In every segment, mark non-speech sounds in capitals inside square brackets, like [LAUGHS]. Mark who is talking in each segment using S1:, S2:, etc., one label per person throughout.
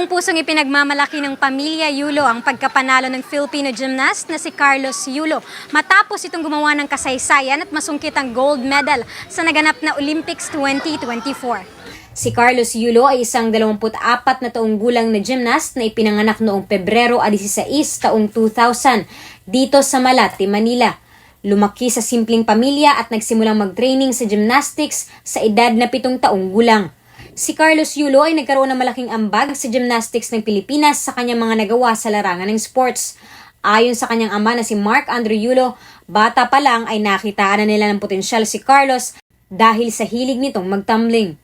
S1: Buong pusong ipinagmamalaki ng pamilya Yulo ang pagkapanalo ng Filipino gymnast na si Carlos Yulo matapos itong gumawa ng kasaysayan at masungkit ang gold medal sa naganap na Olympics 2024. Si Carlos Yulo ay isang 24 na taong gulang na gymnast na ipinanganak noong Pebrero 16 taong 2000 dito sa Malate, Manila. Lumaki sa simpleng pamilya at nagsimulang mag-training sa gymnastics sa edad na pitong taong gulang. Si Carlos Yulo ay nagkaroon ng malaking ambag sa gymnastics ng Pilipinas sa kanyang mga nagawa sa larangan ng sports. Ayon sa kanyang ama na si Mark Andrew Yulo, bata pa lang ay nakitaan na nila ng potensyal si Carlos dahil sa hilig nitong magtumbling.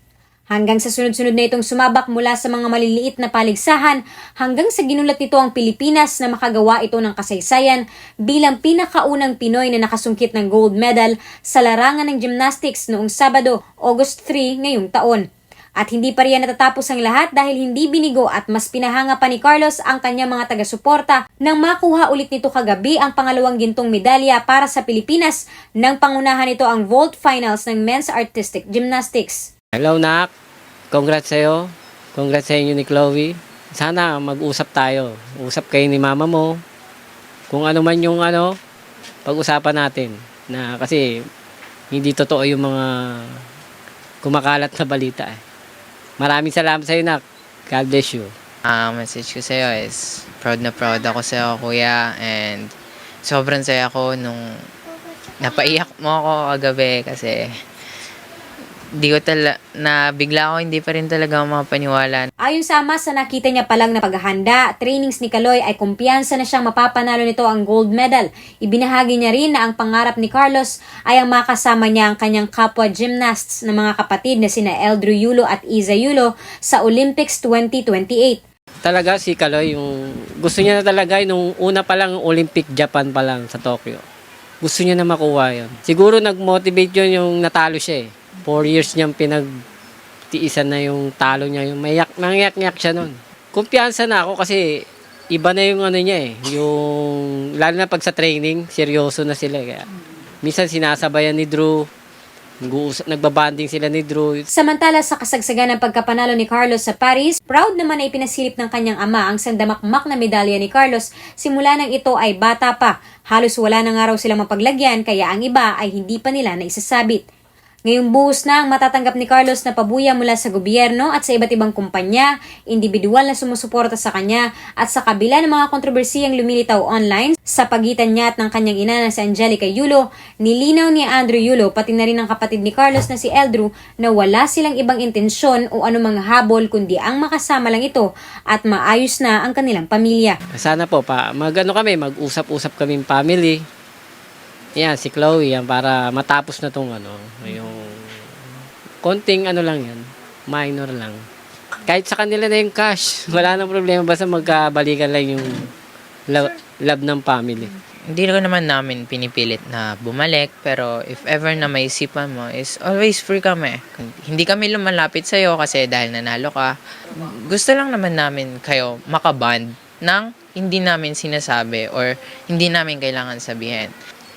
S1: Hanggang sa sunod-sunod na itong sumabak mula sa mga maliliit na paligsahan hanggang sa ginulat nito ang Pilipinas na makagawa ito ng kasaysayan bilang pinakaunang Pinoy na nakasungkit ng gold medal sa larangan ng gymnastics noong Sabado, August 3 ngayong taon. At hindi pa riyan natatapos ang lahat dahil hindi binigo at mas pinahanga pa ni Carlos ang kanyang mga taga-suporta nang makuha ulit nito kagabi ang pangalawang gintong medalya para sa Pilipinas nang pangunahan nito ang vault finals ng men's artistic gymnastics.
S2: Hello, Nak. Congrats sa'yo. Congrats sa inyo ni Chloe. Sana mag-usap tayo. Usap kayo ni mama mo. Kung ano man yung ano, pag-usapan natin. Na kasi hindi totoo yung mga kumakalat na balita eh. Maraming salamat sa'yo, Nak. God bless you.
S3: Ang message ko sa'yo is, proud na proud ako sa'yo, kuya. And sobrang saya ko nung napaiyak mo ako kagabi kasi di ko tala, na bigla ako hindi pa rin talaga ako makapaniwala
S1: Ayon sa ama sa nakita niya palang na paghahanda, trainings ni Kaloy ay kumpiyansa na siyang mapapanalo nito ang gold medal. Ibinahagi niya rin na ang pangarap ni Carlos ay ang makasama niya ang kanyang kapwa gymnasts na mga kapatid na sina Eldrew Yulo at Iza Yulo sa Olympics 2028.
S2: Talaga si Kaloy, yung gusto niya na talaga nung una pa lang Olympic Japan pa lang sa Tokyo. Gusto niya na makuha yun. Siguro nag-motivate yun yung natalo siya eh. Four years niyang pinagtiisan na yung talo niya. Yung mayak, mangyak-ngyak siya nun. Kumpiyansa na ako kasi iba na yung ano niya eh. Yung, lalo na pag sa training, seryoso na sila. Kaya, minsan sinasabayan ni Drew. Nagbabanding sila ni Drew.
S1: Samantala sa kasagsagan ng pagkapanalo ni Carlos sa Paris, proud naman na ipinasilip ng kanyang ama ang sandamakmak na medalya ni Carlos simula nang ito ay bata pa. Halos wala na nga raw silang mapaglagyan kaya ang iba ay hindi pa nila naisasabit. Ngayong buhos na ang matatanggap ni Carlos na pabuya mula sa gobyerno at sa iba't ibang kumpanya, individual na sumusuporta sa kanya at sa kabila ng mga kontrobersiyang lumilitaw online sa pagitan niya at ng kanyang ina na si Angelica Yulo, nilinaw ni Andrew Yulo pati na rin ang kapatid ni Carlos na si Eldrew na wala silang ibang intensyon o anumang habol kundi ang makasama lang ito at maayos na ang kanilang pamilya.
S2: Sana po, pa, mag ano kami, mag-usap-usap kaming family. Yan, si Chloe, yan, para matapos na tong ano, yung konting ano lang yan, minor lang. Kahit sa kanila na yung cash, [LAUGHS] wala nang problema, basta magkabalikan lang yung love, love ng family.
S3: hindi ko naman namin pinipilit na bumalik pero if ever na may isipan mo is always free kami hindi kami lumalapit sa'yo kasi dahil nanalo ka gusto lang naman namin kayo makaband ng hindi namin sinasabi or hindi namin kailangan sabihin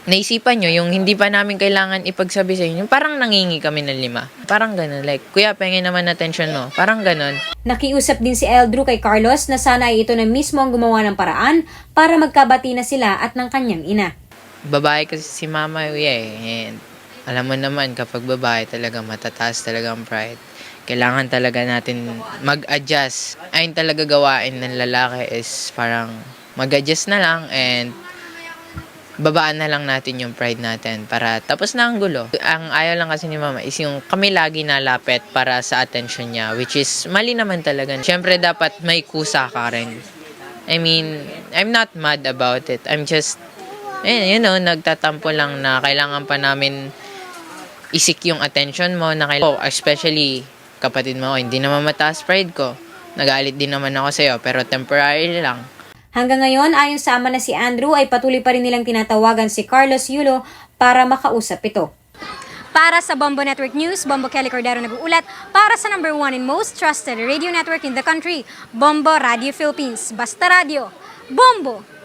S3: naisipan nyo, yung hindi pa namin kailangan ipagsabi sa inyo, parang nangingi kami ng lima. Parang ganun. Like, kuya, pengen naman attention mo. Parang ganun.
S1: Nakiusap din si Eldrew kay Carlos na sana ay ito na mismo ang gumawa ng paraan para magkabati na sila at ng kanyang ina.
S3: babae kasi si mama Uye eh. And alam mo naman, kapag babae talaga matataas talaga ang pride. Kailangan talaga natin mag-adjust. Ayun talaga gawain ng lalaki is parang mag-adjust na lang and babaan na lang natin yung pride natin para tapos na ang gulo. Ang ayaw lang kasi ni mama is yung kami lagi nalapit para sa attention niya which is mali naman talaga. Siyempre dapat may kusa ka rin. I mean, I'm not mad about it. I'm just eh, you know, nagtatampo lang na kailangan pa namin isik yung attention mo na kailangan, oh, especially kapatid mo, hindi naman mataas pride ko. Nagalit din naman ako sa'yo, pero temporary lang.
S1: Hanggang ngayon, ayon sa ama na si Andrew, ay patuloy pa rin nilang tinatawagan si Carlos Yulo para makausap ito. Para sa Bombo Network News, Bombo Kelly Cordero nag-uulat para sa number one and most trusted radio network in the country, Bombo Radio Philippines. Basta Radio, Bombo!